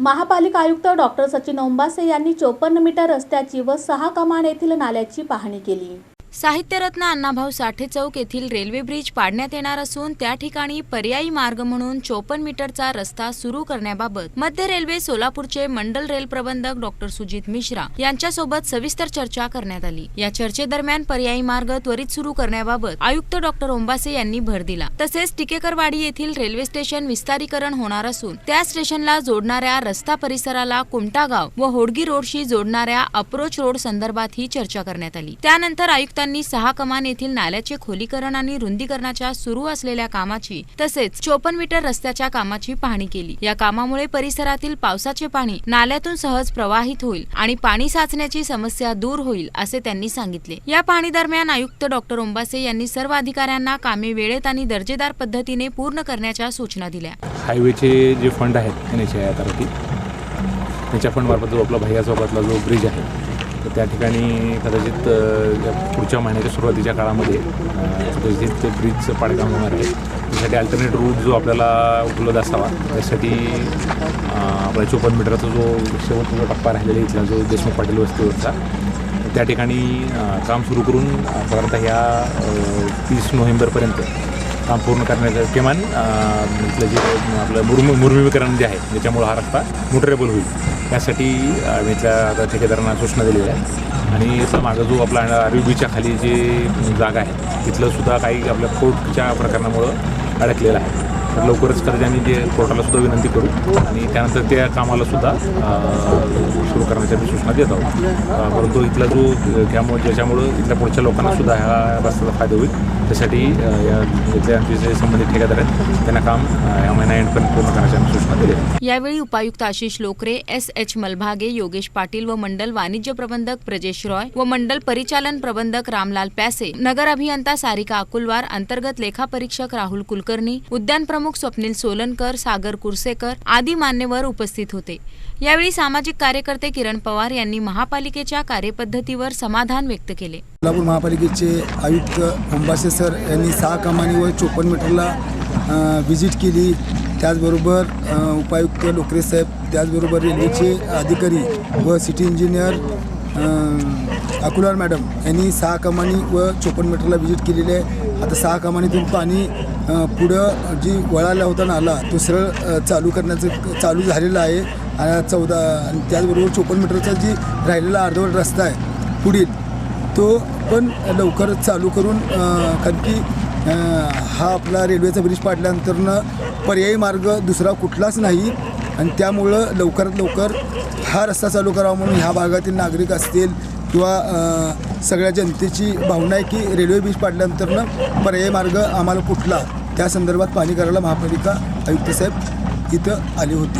महापालिका आयुक्त डॉक्टर सचिन ओंबासे यांनी चोपन्न मीटर रस्त्याची व सहा कमान येथील नाल्याची पाहणी केली. साहित्यरत्न अण्णाभाऊ साठे चौक येथील रेल्वे ब्रिज पाडण्यात येणार असून त्या ठिकाणी पर्यायी मार्ग म्हणून चोपन्न मीटरचा रस्ता सुरू करण्याबाबत मध्य रेल्वे सोलापूरचे मंडल रेल प्रबंधक डॉक्टर सुजित मिश्रा यांच्यासोबत सविस्तर चर्चा करण्यात आली. या चर्चेदरम्यान पर्यायी मार्ग त्वरित सुरू करण्याबाबत आयुक्त डॉक्टर ओंबासे यांनी भर दिला. तसेच टिकेकरवाडी येथील रेल्वे स्टेशन विस्तारीकरण होणार असून त्या स्टेशनला जोडणाऱ्या रस्ता परिसराला कुमटागाव व होडगी रोडशी जोडणाऱ्या अप्रोच रोड संदर्भात ही चर्चा करण्यात आली. त्यानंतर आयुक्त आयुक्तांनी सहा कमान येथील नाल्याचे खोलीकरण आणि रुंदीकरणाच्या सुरू असलेल्या कामाची तसेच चोपन्न मीटर रस्त्याच्या कामाची पाहणी केली. या कामामुळे परिसरातील पावसाचे पाणी नाल्यातून सहज प्रवाहित होईल आणि पाणी साचण्याची समस्या दूर होईल असे त्यांनी सांगितले. या पाहणी दरम्यान आयुक्त डॉक्टर ओंबासे यांनी सर्व अधिकाऱ्यांना कामे वेळेत आणि दर्जेदार पद्धतीने पूर्ण करण्याच्या सूचना दिल्या. हायवेचे जे फंड आहेत त्याच्या फंडमार्फत जो आपला भैया जो ब्रिज आहे तर त्या ठिकाणी कदाचित पुढच्या महिन्याच्या सुरुवातीच्या काळामध्ये कदाचित ते ब्रिजचं पाडकाम होणार आहे. त्यासाठी अल्टरनेट रूट जो आपल्याला उपलब्ध असावा त्यासाठी आपला चोपन्न मीटरचा जो शेवटचा टप्पा राहिलेला इथला जो देशमुख पाटील वस्तीवरचा त्या ठिकाणी काम सुरू करून साधारणतः ह्या तीस नोव्हेंबरपर्यंत काम पूर्ण करण्याचं किमान इथलं जे आपलं मुर्मी मुर्मीकरण जे आहे त्याच्यामुळं हा रस्ता मोटरेबल होईल. त्यासाठी आम्ही मी आता ठेकेदारांना सूचना दिलेली आहे आणि याचा मागं जो आपला आरबीच्या खाली जे जागा आहे तिथलं सुद्धा काही आपल्या कोर्टच्या प्रकरणामुळं अडकलेलं आहे. तर लवकरच कदाचित जे कोर्टाला सुद्धा विनंती करू आणि त्यानंतर त्या कामाला सुद्धा सुरू करण्याच्या मी सूचना देत आहोत. परंतु इथला जो त्यामुळे ज्याच्यामुळं इथल्या पुढच्या लोकांना सुद्धा ह्या रस्त्याचा फायदा होईल त्यासाठी या इथले आमचे जे संबंधित ठेकेदार आहेत त्यांना काम अ, या महिना एंडपर्यंत पूर्ण करण्याच्या मी सूचना दिल्या. यावेळी उपायुक्त आशिष लोकरे एस एच मलभागे योगेश पाटील व मंडल वाणिज्य प्रबंधक ब्रजेश रॉय व मंडल परिचालन प्रबंधक रामलाल प्यासे नगर अभियंता सारिका अकुलवार अंतर्गत लेखा परीक्षक राहुल कुलकर्णी उद्यान प्रमुख स्वप्नील सोलनकर सागर कुरसेकर आदी मान्यवर उपस्थित होते. यावेळी सामाजिक कार्यकर्ते किरण पवार यांनी महापालिकेच्या कार्यपद्धतीवर समाधान व्यक्त केले. कोल्हापूर महापालिकेचे आयुक्त अंबासे सर यांनी सहा कमानी व चोपन्न मीटरला व्हिजिट केली. त्याचबरोबर उपायुक्त लोकरे साहेब त्याचबरोबर रेल्वेचे अधिकारी व सिटी इंजिनियर अकुलार मॅडम यांनी सहा कमानी व चोपन्न मीटरला व्हिजिट केलेली आहे. आता सहा कमानीतून पाणी पुढं जी वळाला होता नाला तो सरळ चालू करण्याचं चालू झालेलं आहे. आणि चौदा आणि त्याचबरोबर चोपन्न मीटरचा जी राहिलेला अर्धवट रस्ता आहे पुढील तो पण लवकर चालू करून कारण की हा आपला रेल्वेचा ब्रिज पाडल्यानंतरनं पर्यायी मार्ग दुसरा कुठलाच नाही. आणि त्यामुळं लवकरात लवकर हा रस्ता चालू करावा म्हणून ह्या भागातील नागरिक असतील किंवा सगळ्या जनतेची भावना आहे की रेल्वे ब्रिज पाडल्यानंतरनं पर्यायी मार्ग आम्हाला कुठला? त्या संदर्भात पाणी करायला महापालिका आयुक्त साहेब इथं आले होते.